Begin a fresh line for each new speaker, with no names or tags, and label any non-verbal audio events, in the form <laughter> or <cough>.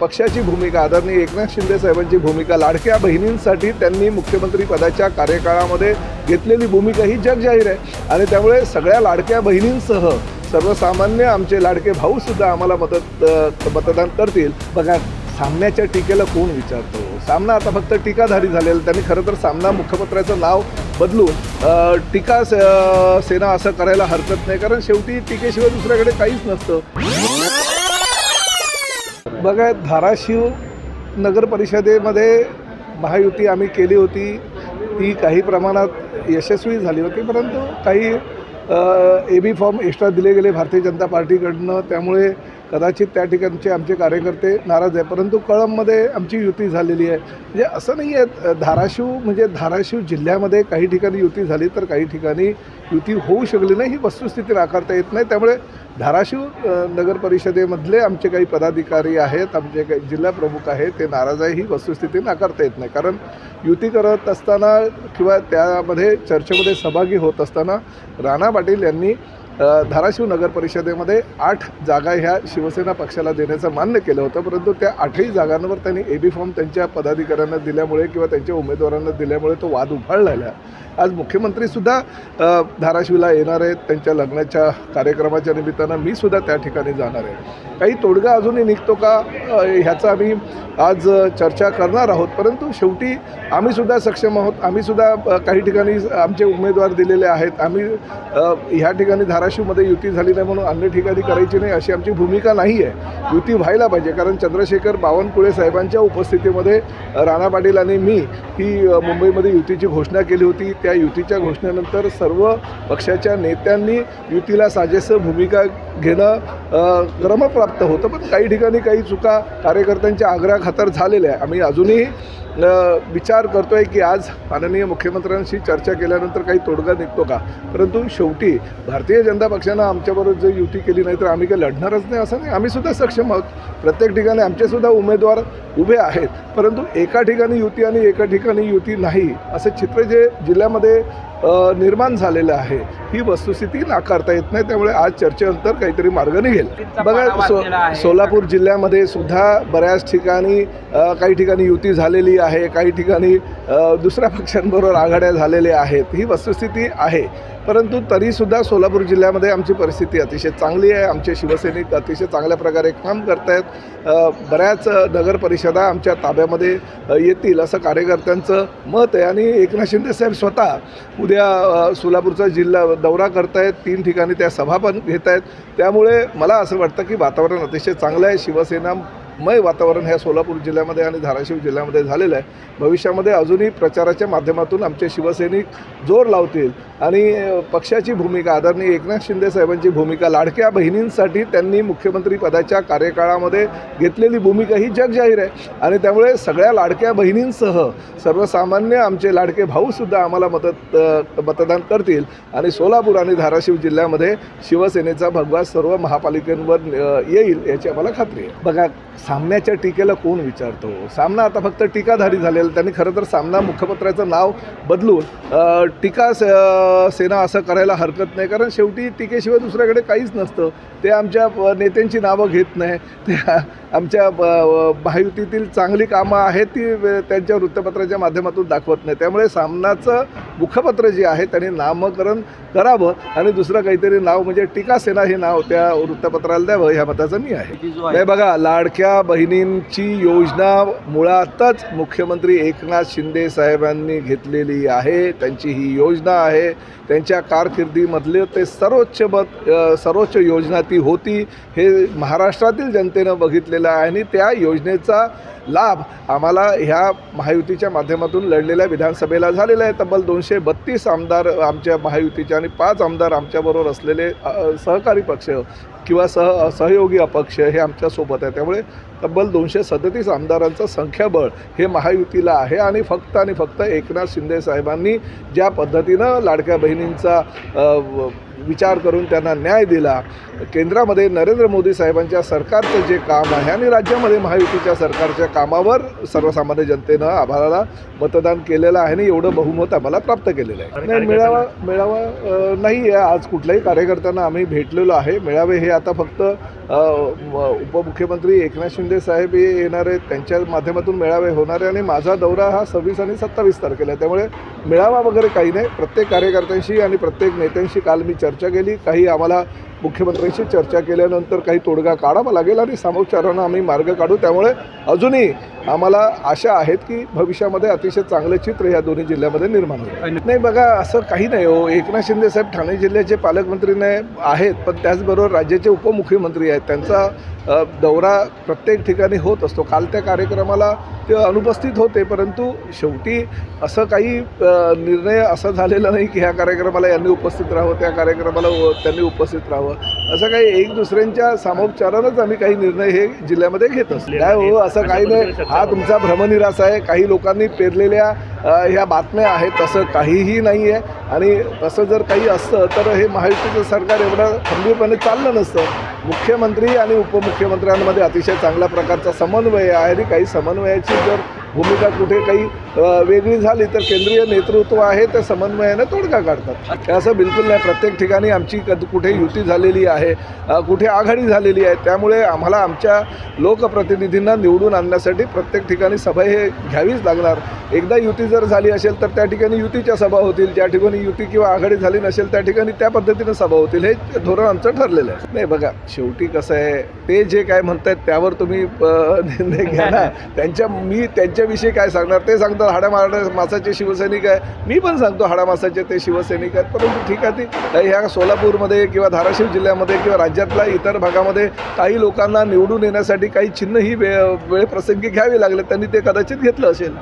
पक्षाची भूमिका आदरणीय एकनाथ शिंदे साहेबांची भूमिका लाडक्या बहिणींसाठी त्यांनी मुख्यमंत्री पदाच्या कार्यकाळामध्ये घेतलेली भूमिका ही जगजाहीर आहे. आणि त्यामुळे सगळ्या लाडक्या बहिणींसह सर्वसामान्य आमचे लाडके भाऊ सुद्धा आम्हाला मदत मतदान करतील. बघा सामन्याच्या टीकेला कोण विचारतो? सामना आता फक्त टीकाधारी झालेला त्यांनी खरं तर सामना मुखपत्राचं नाव बदलून टीका सेना असं करायला हरकत नाही कारण शेवटी टीकेशिवाय दुसऱ्याकडे काहीच नसतं. बघा धाराशिव नगर परिषदेमध्ये महायुती आम्ही केली होती. ती काही प्रमाणात यशस्वी झाली होती परंतु काही ए बी फॉर्म एक्स्ट्रा दिले गेले भारतीय जनता पार्टीकडनं. त्यामुळे कदाचित त्या ठिकाणचे आमचे कार्यकर्ते नाराज आहे परंतु कळंबमध्ये आमची युती झालेली आहे. म्हणजे असं नाही आहे धाराशिव म्हणजे धाराशिव जिल्ह्यामध्ये काही ठिकाणी युती झाली तर काही ठिकाणी युती होऊ शकली नाही ही वस्तुस्थिती नाकारता येत नाही. त्यामुळे धाराशिव नगर परिषदेमधले आमचे काही पदाधिकारी आहेत आमचे काही जिल्हा प्रमुख आहेत ते नाराज आहे ही वस्तुस्थिती नाकारता येत नाही. कारण युती करत असताना किंवा त्यामध्ये चर्चेमध्ये सहभागी होत असताना राणा पाटील यांनी धाराशिव नगर परिषदेमध्ये आठ जागा ह्या शिवसेना पक्षाला देण्याचं मान्य केलं होतं परंतु त्या आठही जागांवर त्यांनी ए बी फॉर्म त्यांच्या पदाधिकाऱ्यांना दिल्यामुळे किंवा त्यांच्या उमेदवारांना दिल्यामुळे तो वाद उफाळलेला आज मुख्यमंत्रीसुद्धा धाराशिवला येणार आहेत त्यांच्या लग्नाच्या कार्यक्रमाच्या निमित्तानं मी सुद्धा त्या ठिकाणी जाणार आहे. काही तोडगा अजूनही निघतो का? ह्याचा आम्ही आज चर्चा करणार आहोत परंतु शेवटी आम्हीसुद्धा सक्षम आहोत. आम्हीसुद्धा काही ठिकाणी आमचे उमेदवार दिलेले आहेत. आम्ही ह्या ठिकाणी धारा धाराशिवमध्ये युती झाली नाही म्हणून अन्य ठिकाणी करायची नाही अशी आमची भूमिका नाही आहे. युती व्हायला पाहिजे. कारण चंद्रशेखर बावनकुळे साहेबांच्या उपस्थितीमध्ये राणा पाटील आणि मी ही मुंबईमध्ये युतीची घोषणा केली होती. त्या युतीच्या घोषणेनंतर सर्व पक्षाच्या नेत्यांनी युतीला साजेसं भूमिका घेणं क्रमप्राप्त होतं. पण काही ठिकाणी काही चुका कार्यकर्त्यांच्या आग्रहाखातर झालेल्या आहे आम्ही अजूनही विचार करतो आहे की आज माननीय मुख्यमंत्र्यांशी चर्चा केल्यानंतर काही तोडगा निघतो का? परंतु शेवटी भारतीय जनता पक्षानं आमच्याबरोबर जर युती केली नाही तर आम्ही काही लढणारच नाही असं नाही. आम्हीसुद्धा सक्षम आहोत. प्रत्येक ठिकाणी आमचेसुद्धा उमेदवार उभे आहेत. परंतु एका ठिकाणी युती आणि एका ठिकाणी युती नाही असं चित्र जे जिल्ह्यामध्ये निर्माण झालेलं आहे ही वस्तुस्थिती नाकारता येत नाही त्यामुळे आज चर्चेनंतर काहीतरी मार्ग निघेल. बघा सो सोलापूर जिल्ह्यामध्ये सुद्धा बऱ्याच ठिकाणी काही ठिकाणी युती झालेली आहे काही ठिकाणी दुसऱ्या पक्षांबरोबर आघाड्या झालेल्या आहेत. ही वस्तुस्थिती आहे. परंतु तरीसुद्धा सोलापूर जिल्ह्यामध्ये आमची परिस्थिती अतिशय चांगली आहे. आमचे शिवसैनिक अतिशय चांगल्या प्रकारे काम करत आहेत बऱ्याच नगर परिषदा आमच्या ताब्यामध्ये येतील असं कार्यकर्त्यांचं मत आहे. आणि एकनाथ शिंदे साहेब स्वतः उद्या सोलापूरचा जिल्हा दौरा करतायत तीन ठिकाणी त्या सभा पण घेत आहेत त्यामुळे मला असं वाटतं की वातावरण अतिशय चांगलं आहे. शिवसेना मय वातावरण ह्या सोलापूर जिल्ह्यामध्ये आणि धाराशिव जिल्ह्यामध्ये झालेलं आहे. भविष्यामध्ये अजूनही प्रचाराच्या माध्यमातून आमचे शिवसैनिक जोर लावतील. आणि पक्षाची भूमिका आदरणीय एकनाथ शिंदे साहेबांची भूमिका लाडक्या बहिणींसाठी त्यांनी मुख्यमंत्री पदाच्या कार्यकाळामध्ये घेतलेली भूमिका ही जगजाहीर आहे. आणि त्यामुळे सगळ्या लाडक्या बहिणींसह सर्वसामान्य आमचे लाडके भाऊसुद्धा आम्हाला मदत मतदान करतील. आणि सोलापूर आणि धाराशिव जिल्ह्यामध्ये शिवसेनेचा भगवा सर्व महापालिकेंवर येईल याची आम्हाला खात्री आहे. बघा सामन्याच्या टीकेला कोण विचारतो? सामना आता फक्त टीकाधारी झालेला त्यांनी खरं तर सामना मुखपत्राचं नाव बदलून टीका स- सेना असं करायला हरकत नाही. कारण शेवटी टीकेशिवाय दुसऱ्याकडे काहीच नसतं. ते आमच्या नेत्यांची नावं घेत नाही. ते आमच्या महायुतीतील चांगली कामं आहेत ती त्यांच्या वृत्तपत्राच्या माध्यमातून दाखवत नाही. त्यामुळे सामनाचं मुखपत्र जे आहे त्यांनी नामकरण करावं आणि दुसरं काहीतरी नाव म्हणजे टीका सेना हे नाव त्या वृत्तपत्राला द्यावं ह्या मताचं मी आहे. बघा लाडक्या बहिणींची योजना मुळातच मुख्यमंत्री एकनाथ शिंदे साहेबांनी घेतलेली आहे. त्यांची ही योजना आहे. त्यांच्या कारकिर्दीमधले ते सर्वोच्च मत सर्वोच्च योजना ती होती हे महाराष्ट्रातील जनतेनं बघितलेलं आहे आणि त्या योजनेचा लाभ आम्हाला ह्या महायुतीच्या माध्यमातून लढलेल्या विधानसभेला झालेला आहे. तब्बल दोनशे बत्तीस आमदार आमच्या महायुतीचे आणि पाच आमदार आमच्याबरोबर असलेले सहकारी पक्ष किंवा सह सहयोगी अपक्ष हे आमच्यासोबत आहे. त्यामुळे तब्बल दोनशे सदतीस आमदारांचं संख्याबळ हे महायुतीला आहे आणि फक्त आणि फक्त एकनाथ शिंदे साहेबांनी ज्या पद्धतीनं लाडक्या बहिणींचा विचार करून त्यांना न्याय दिला केंद्रामध्ये नरेंद्र मोदी साहेबांच्या सरकारचं जे काम आहे आणि राज्यामध्ये महायुतीच्या सरकारच्या कामावर सर्वसामान्य जनतेनं आभाराला मतदान केलेलं आहे आणि एवढं बहुमत आम्हाला प्राप्त केलेलं आहे. नाही मेळावा मेळावा नाही आहे. आज कुठल्याही कार्यकर्त्यांना आम्ही भेटलेलो आहे. मेळावे हे आता फक्त उपमुख्यमंत्री एकनाथ शिंदे साहेब हे येणार आहेत त्यांच्या माध्यमातून मेळावे होणार आहे आणि माझा दौरा हा सव्वीस आणि सत्तावीस तारखेला आहे. त्यामुळे मेळावा वगैरे काही नाही. प्रत्येक कार्यकर्त्यांशी आणि प्रत्येक नेत्यांशी काल मी चर्चा केली. काही आम्हाला मुख्यमंत्र्यांशी चर्चा केल्यानंतर काही तोडगा काढावा लागेल आणि सामोपचारानं आम्ही मार्ग काढू. त्यामुळे अजूनही आम्हाला आशा आहेत की भविष्यामध्ये अतिशय चांगलं चित्र या दोन्ही जिल्ह्यामध्ये निर्माण होईल. नाही बघा असं काही नाही हो. एकनाथ शिंदे साहेब ठाणे जिल्ह्याचे पालकमंत्री नाही आहेत पण त्याचबरोबर राज्याचे उपमुख्यमंत्री आहेत. त्यांचा दौरा प्रत्येक ठिकाणी होत असतो. काल त्या कार्यक्रमाला ते अनुपस्थित होते परंतु शेवटी असं काही निर्णय असा झालेला नाही की ह्या कार्यक्रमाला यांनी उपस्थित राहावं त्या कार्यक्रमाला त्यांनी उपस्थित राहावं. असं काही एक दुसऱ्यांच्या सामोपचारानंच आम्ही काही निर्णय हे जिल्ह्यामध्ये घेत असतो. काय हो असं काही नाही. हा तुमचा भ्रमनिरास आहे. काही लोकांनी पेरलेल्या ह्या बातम्या आहेत तसं काहीही नाही आहे आणि तसं जर काही असतं तर हे महायुतीचं सरकार एवढं खंबीरपणे चाललं नसतं. मुख्यमंत्री आणि उपमुख्यमंत्र्यांमध्ये अतिशय चांगल्या प्रकारचा समन्वय आहे. आणि काही समन्वयाची जर भूमिका कुठे काही वेगळी झाली तर केंद्रीय नेतृत्व आहे त्या समन्वयाने तोडगा काढतात. हे असं बिलकुल नाही. प्रत्येक ठिकाणी आमची कुठे युती झालेली आहे कुठे आघाडी झालेली आहे त्यामुळे आम्हाला आमच्या लोकप्रतिनिधींना निवडून आणण्यासाठी प्रत्येक ठिकाणी सभा हे घ्यावीच लागणार. एकदा युती जर झाली असेल तर त्या ठिकाणी युतीच्या सभा होतील. ज्या ठिकाणी युती किंवा आघाडी झाली नसेल त्या ठिकाणी त्या पद्धतीनं सभा होतील. हे धोरण आमचं ठरलेलं आहे. नाही बघा शेवटी कसं आहे ते जे काय म्हणतायत त्यावर तुम्ही निर्णय घ्या ना <laughs> त्यांच्या मी त्यांच्याविषयी काय सांगणार? ते सांगतात हाडा मासाचे शिवसैनिक आहे. मी पण सांगतो हाडा मासाचे ते शिवसैनिक आहेत. परंतु ठीक आहे ती. ह्या सोलापूरमध्ये किंवा धाराशिव जिल्ह्यामध्ये किंवा राज्यातल्या इतर भागामध्ये काही लोकांना निवडून येण्यासाठी काही चिन्ह ही वेळ प्रसंगी घ्यावी लागले. त्यांनी ते कदाचित घेतलं असेल.